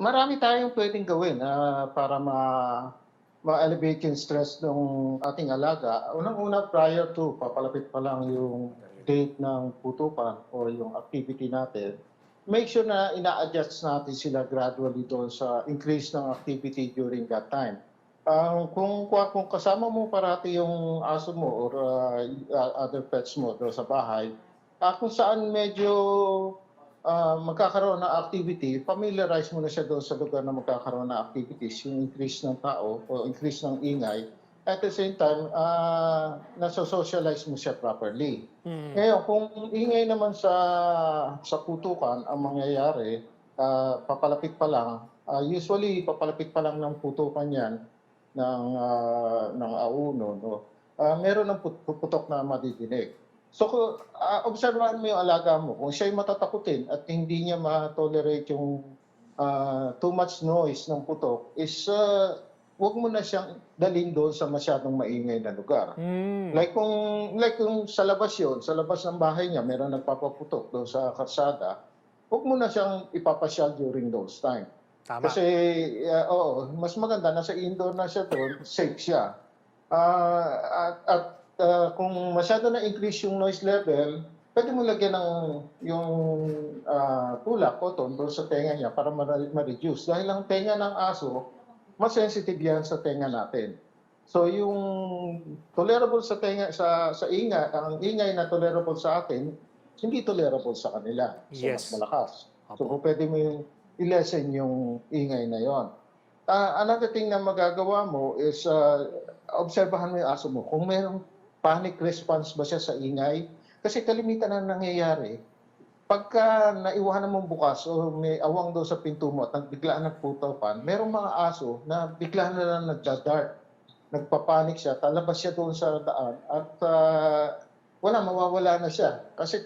marami tayong pwedeng gawin ah, para ma ma-elevate yung stress ng ating alaga. Unang-una, prior to, papalapit pa lang yung date ng putukan o yung activity natin, make sure na ina-adjust natin sila gradually doon sa increase ng activity during that time. Ang kung, kung kasama mo parati yung aso mo or ah, other pets mo doon sa bahay, ah, kung saan medyo ah, magkakaroon ng activity, familiarize mo na siya doon sa lugar na magkakaroon ng activities, yung increase ng tao o increase ng ingay. At the same time, uh, nasa-socialize mo siya properly. Mm. Ngayon, kung ingay naman sa sa putukan ang mangyayari, ah, papalapit pa lang, ah, usually papalapit pa lang ng putukan yan ng ah, ng auno, no. Ah, meron ng put- putok na madidinig. So, kung ah, obserbahan mo yung alaga mo, kung siya'y matatakutin at hindi niya ma-tolerate yung ah, too much noise ng putok, is ah, huwag mo na siyang dalhin doon sa masyadong maingay na lugar. Mm. Like kung like kung sa labas 'yon, sa labas ng bahay niya, meron nagpapaputok doon sa kalsada, huwag mo na siyang ipapasyal during those time. Tama. Kasi uh, oo, mas maganda nasa indoor na siya doon, safe siya. Ah, at at ah, kung masyado na increase yung noise level, pwede mo lagyan ng yung ah, tulak, cotton doon sa tenga niya para ma- ma-reduce. Dahil ang tenga ng aso, mas sensitive yan sa tenga natin. So yung tolerable sa tenga sa sa ingay, ang ingay na tolerable sa atin, hindi tolerable sa kanila. So Yes. mas malakas. So kung pwede mo yung i-lessen yung ingay na yon. Ah, another thing na magagawa mo is ah, obserbahan mo yung aso mo. Kung mayroong panic response ba siya sa ingay, kasi kalimitan na nangyayari, pagka naiwanan mong bukas o may awang daw sa pinto mo at biglaan nagputapan, merong mga aso na bigla na lang nagda-dart. Nagpapanik siya, talabas siya doon sa daan at ah, wala, mawawala na siya. Kasi